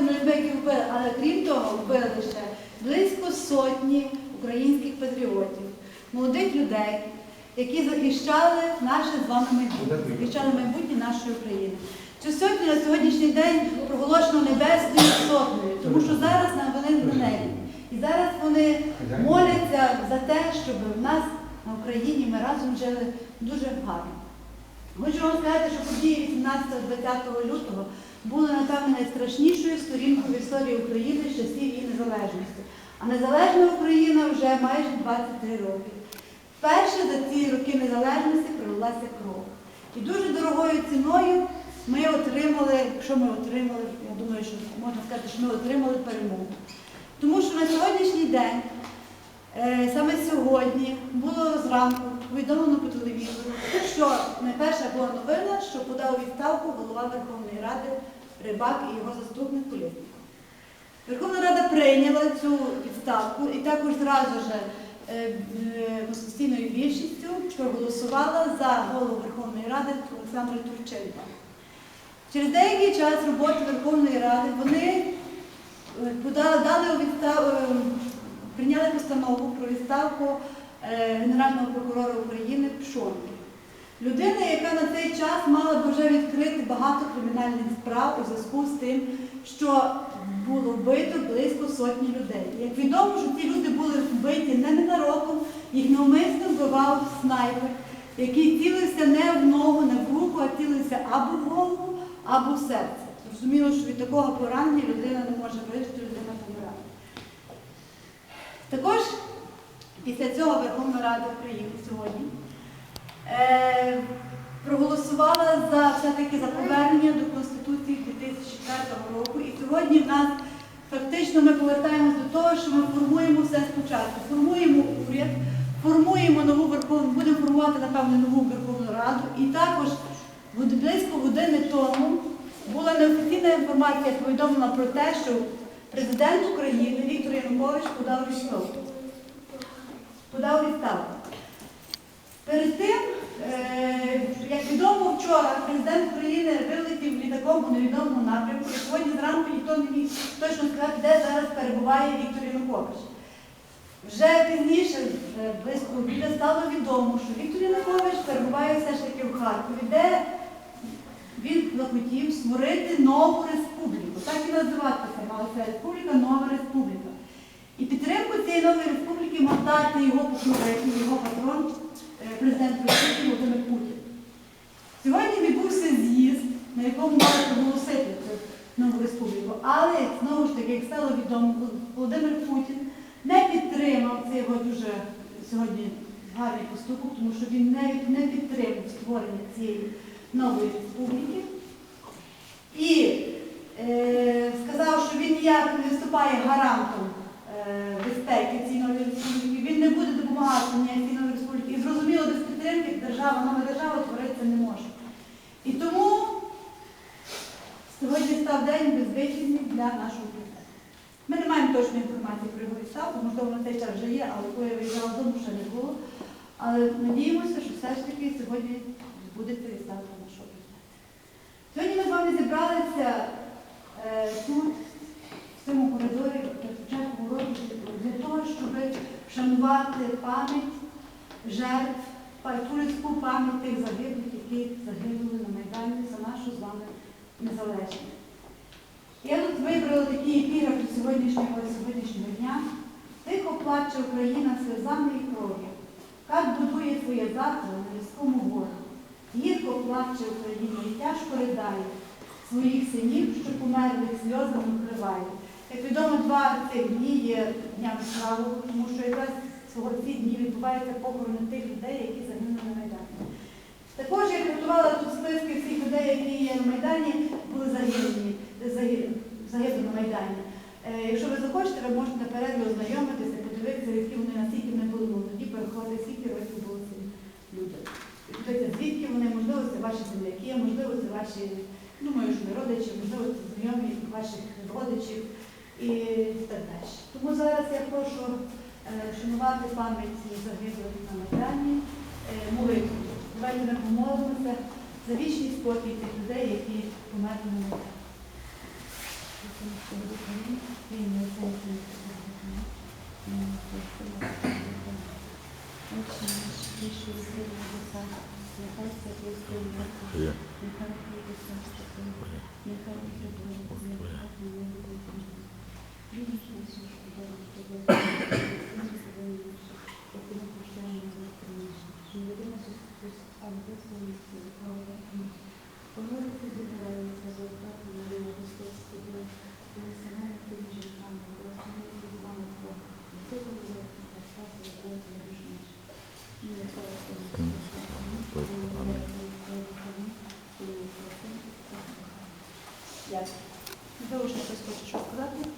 людьми, які вбили, але крім того, вбили ще близько сотні українських патріотів, молодих людей, які захищали наше з вами майбутнє, захищали майбутнє нашої України. Цю сотню на сьогоднішній день проголошено небесною сотнею, тому що зараз нам вони на небі. І зараз вони моляться за те, щоб в нас на Україні ми разом жили дуже гарно. Хочу вам сказати, що події 18-20 лютого були, напевно, найстрашнішою сторінкою в історії України з часів її незалежності. А незалежна Україна вже майже 23 роки. Вперше за ці роки незалежності пролилася кров. І дуже дорогою ціною ми отримали, якщо ми отримали, я думаю, що можна сказати, що ми отримали перемогу. Тому що на сьогоднішній день Е, Саме сьогодні було зранку повідомлено по телевізору, що найперша була новина, що подав відставку голова Верховної Ради Рибак і його заступник Колєсніков. Верховна Рада прийняла цю відставку і також зразу ж е, е, конституційною більшістю проголосувала за голову Верховної Ради Олександра Турченка. Через деякий час роботи Верховної Ради вони е, подали, дали відстав, прийняли постанову про відставку Генерального прокурора України Пшонки. Людина, яка на цей час мала б вже відкрити багато кримінальних справ у зв'язку з тим, що було вбито близько сотні людей. Як відомо, що ці люди були вбиті не ненароком, їх навмисно вбивав снайпер, який цілився не в ногу, не в руку, а цілився або в голову, або в серце. Зрозуміло, що від такого поранення людина не може вижити, людина помирає. Також після цього Верховна Рада України сьогодні е, проголосувала за все-таки за повернення до Конституції 2004 року. І сьогодні в нас фактично ми повертаємось до того, що ми формуємо все спочатку. Формуємо уряд, формуємо нову Верховну, будемо формувати, напевно, нову Верховну Раду. І також близько години тому була неофіційна інформація повідомлена про те, що президент України Віктор Янукович подав відставку. Подав відставку. Перед тим, як відомо, вчора президент України вилетів літаком у невідомому напрямку, і сьогодні зранку ніхто не міг точно сказати, де зараз перебуває Віктор Янукович. Вже пізніше, вже близько обіду, стало відомо, що Віктор Янукович перебуває все ж таки в Харкові, де він захотів створити нову республіку. Так і називатися мала ця республіка Нова Республіка. І підтримку цієї нової республіки мав дати його покровитель, його патрон, е, президент Росії Володимир Путін. Сьогодні відбувся з'їзд, на якому мали проголосити цю нову республіку. Але знову ж таки, як стало відомо, Володимир Путін не підтримав цей його дуже сьогодні гарний поступок, тому що він навіть не підтримав створення цієї нової республіки. І е, сказав, що він ніяк не виступає гарантом е, безпеки цієї нової республіки, він не буде допомагати ніякій новій республіці. І зрозуміло, без підтримки держава, нова держава творитися не може. І тому сьогодні став день безвихідний для нашого президента. Ми не маємо точної інформації про його відставку, можливо, на цей час вже є, але коли я виїжджала дому, ще не було. Але надіємося, що все ж таки сьогодні відбудеться відставка нашого президента. Сьогодні ми з вами зібралися е, тут, в цьому коридорі, на початку року, для того, щоб вшанувати пам'ять жертв, па- ту людську пам'ять тих загиблих, які загинули на Майдані за нашу з вами незалежність. Я тут вибрала такі епіграфи сьогоднішнього сьогоднішнього дня. Тихо плаче Україна сльозами і кров'ю. Как будує своє завтра на людському гору. Гірко плаче Україна і тяжко ридає. Своїх синів, що померлих сльозами вкриває. Як відомо, два цих дні є днями славу, тому що якраз цього ці дні відбуваються похорони тих людей, які загинули на Майдані. Також я підготувала тут списки всіх людей, які є на Майдані, були загиблі, загиблі на Майдані. Е, якщо ви захочете, ви можете наперед ознайомитися, подивитися, які вони наскільки вони були молоді, переходи, скільки років були ці люди. І звідки вони, можливо, це ваші земляки, можливо, це ваші, думаю, що не родичі, можливо, це знайомі ваших родичів і так далі. Тому зараз я прошу Е, вшанувати пам'яті загиблих на Майдані, е, молитву. Давайте ми помолимося за вічний спокій тих людей, які померли на Майдані. Нехай святий Твій Нехай Твій Нехай Твій Нехай Твій Дякую. Довше щось хочеш розказати?